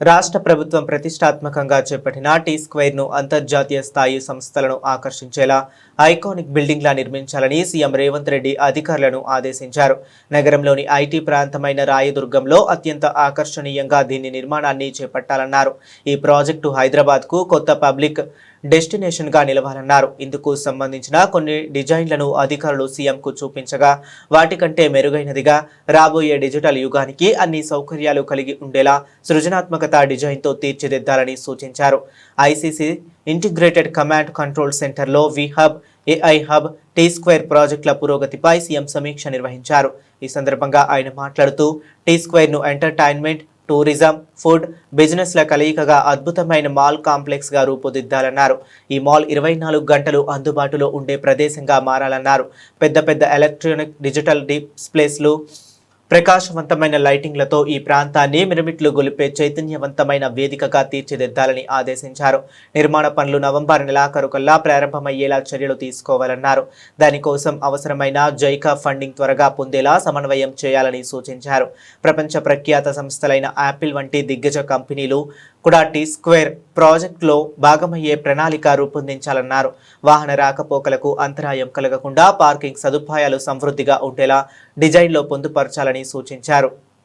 రాష్ట్ర ప్రభుత్వం ప్రతిష్టాత్మకంగా చేపట్టిన టీ స్క్వేర్ను అంతర్జాతీయ స్థాయి సంస్థలను ఆకర్షించేలా ఐకానిక్ బిల్డింగ్లా నిర్మించాలని సీఎం రేవంత్ రెడ్డి అధికారులను ఆదేశించారు. నగరంలోని ఐటీ ప్రాంతమైన రాయదుర్గంలో అత్యంత ఆకర్షణీయంగా దీని నిర్మాణాన్ని చేపట్టాలన్నారు. ఈ ప్రాజెక్టు హైదరాబాద్కు కొత్త పబ్లిక్ డెస్టినేషన్గా నిలవాలన్నారు. ఇందుకు సంబంధించిన కొన్ని డిజైన్లను అధికారులు సీఎంకు చూపించగా వాటికంటే మెరుగైనదిగా రాబోయే డిజిటల్ యుగానికి అన్ని సౌకర్యాలు కలిగి ఉండేలా సృజనాత్మక సృజనాత్మకత డిజైన్తో తీర్చిదిద్దాలని సూచించారు. ఐసీసీ ఇంటిగ్రేటెడ్ కమాండ్ కంట్రోల్ సెంటర్లో we hub AI hub T square ప్రాజెక్టుల పురోగతిపై సీఎం సమీక్ష నిర్వహించారు. ఈ సందర్భంగా ఆయన మాట్లాడుతూ టీ స్క్వేర్ను ఎంటర్టైన్మెంట్ టూరిజం ఫుడ్ బిజినెస్ల కలయికగా అద్భుతమైన మాల్ కాంప్లెక్స్గా రూపుదిద్దాలన్నారు. ఈ మాల్ ఇరవై నాలుగు గంటలు అందుబాటులో ఉండే ప్రదేశంగా మారాలన్నారు. పెద్ద పెద్ద ఎలక్ట్రానిక్ డిజిటల్ డిస్ప్లేస్లు ప్రకాశవంతమైన లైటింగ్లతో ఈ ప్రాంతాన్ని మిరమిట్లు గొలిపే చైతన్యవంతమైన వేదికగా తీర్చిదిద్దాలని ఆదేశించారు. నిర్మాణ పనులు నవంబర్ నెలాఖరుకల్లా ప్రారంభమయ్యేలా చర్యలు తీసుకోవాలన్నారు. దానికోసం అవసరమైన జైకా ఫండింగ్ త్వరగా పొందేలా సమన్వయం చేయాలని సూచించారు. ప్రపంచ ప్రఖ్యాత సంస్థలైన యాపిల్ వంటి దిగ్గజ కంపెనీలు కూడా టీ స్క్వేర్ ప్రాజెక్టులో భాగమయ్యే ప్రణాళిక రూపొందించాలన్నారు. వాహన రాకపోకలకు అంతరాయం కలగకుండా పార్కింగ్ సదుపాయాలు సమృద్ధిగా ఉండేలా డిజైన్లో పొందుపరచాలని సూచించారు.